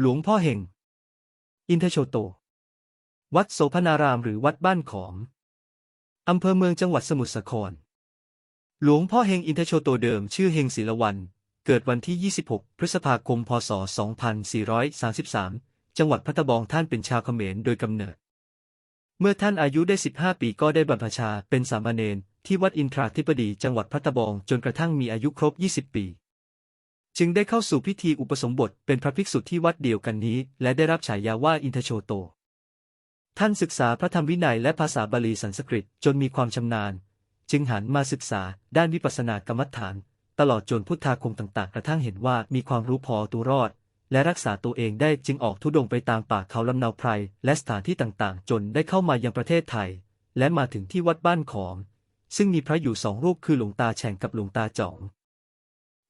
หลวงพ่อเฮง อินทโชโต วัดโสพนารามหรือวัดบ้านขอม อำเภอเมืองจังหวัดสมุทรสาคร หลวงพ่อเฮงอินทโชโตเดิมชื่อเฮงศิลวัน เกิดวันที่ 26 พฤษภาคม พศ 2433 จังหวัดพัทบองท่านเป็นชาวเขมรโดยกำเนิด เมื่อท่านอายุได้ 15 ปีก็ได้บรรพชาเป็นสามเณรที่วัดอินทราธิปดีจังหวัดพัทบองจนกระทั่งมีอายุครบ 20 ปี จึงได้เข้าสู่พิธีอุปสมบทเป็นพระภิกษุที่วัดเดียวกันนี้ และได้รับฉายาว่าอินทโชโต ท่านศึกษาพระธรรมวินัยและภาษาบาลีสันสกฤตจนมีความชำนาญ จึงหันมาศึกษาด้านวิปัสสนากรรมฐาน ตลอดจนพุทธาคมต่างๆ กระทั่งเห็นว่ามีความรู้พอตัวรอด และรักษาตัวเองได้จึงออกทุดงไปตามป่าเขาลำนาไพรและสถานที่ต่างๆ จนได้เข้ามายังประเทศไทย และมาถึงที่วัดบ้านขอมซึ่งมีพระอยู่สองรูปคือหลวงตาแฉ่งกับหลวงตาจ่อง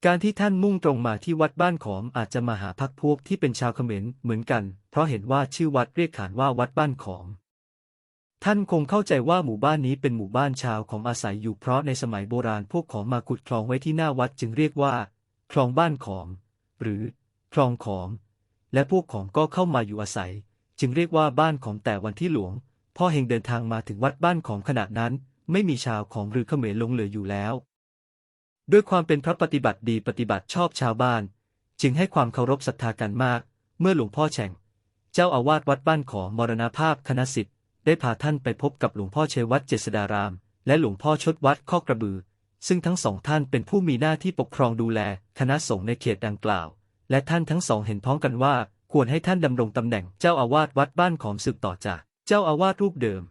การที่ท่านมุ่งตรงมาที่วัดบ้านขอมอาจจะมาหาพักพวกที่เป็นชาวเขมรเหมือนกัน เพราะเห็นว่าชื่อวัดเรียกขานว่าวัดบ้านขอม ท่านคงเข้าใจว่าหมู่บ้านนี้เป็นหมู่บ้านชาวของอาศัยอยู่เพราะในสมัยโบราณพวกขอมมาขุดคลองไว้ที่หน้าวัดจึงเรียกว่า คลองบ้านขอม หรือ คลองขอม และพวกขอมก็เข้ามาอยู่อาศัย จึงเรียกว่าบ้านขอมแต่วันที่หลวงพ่อเฮงเดินทางมาถึงวัดบ้านขอมขณะนั้น ไม่มีชาวของหรือเขมรลงเหลืออยู่แล้ว ด้วยความเป็นพระปฏิบัติดีปฏิบัติชอบชาวบ้าน จึงให้ความเคารพศรัทธากันมาก เมื่อหลวงพ่อแฉ่ง เจ้าอาวาสวัดบ้านขอมมรณภาพคณะสิทธิ์ได้พาท่านไปพบกับหลวงพ่อเชวัดเจษดาราม และหลวงพ่อชดวัดข้อกระบือ ซึ่งทั้งสองท่านเป็นผู้มีหน้าที่ปกครองดูแลคณะสงฆ์ในเขตดังกล่าว และท่านทั้งสองเห็นพ้องกันว่า ควรให้ท่านดำรงตำแหน่งเจ้าอาวาสวัดบ้านขอมสืบต่อจากเจ้าอาวาสรูปเดิม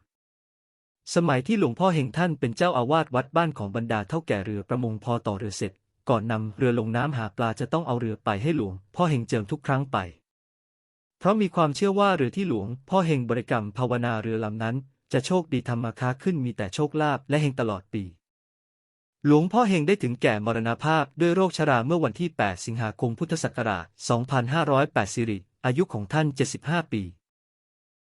สมัยที่หลวงพ่อเฮงท่านเป็นเจ้าอาวาสวัดบ้านของบรรดาเท่าแก่เรือประมงพอต่อเรือเสร็จ ก่อนนำเรือลงน้ำหาปลาจะต้องเอาเรือไปให้หลวง พ่อเฮงเจิมทุกครั้งไป เพราะมีความเชื่อว่าเรือที่หลวง พ่อเฮงบริกรรมภาวนาเรือลำนั้น จะโชคดีทำมาค้าขึ้นมีแต่โชคลาภและเฮงตลอดปี หลวงพ่อเฮงได้ถึงแก่มรณภาพด้วยโรคชราเมื่อวันที่ 8 สิงหาคมพุทธศักราช 2508สิริอายุของท่าน 75 ปี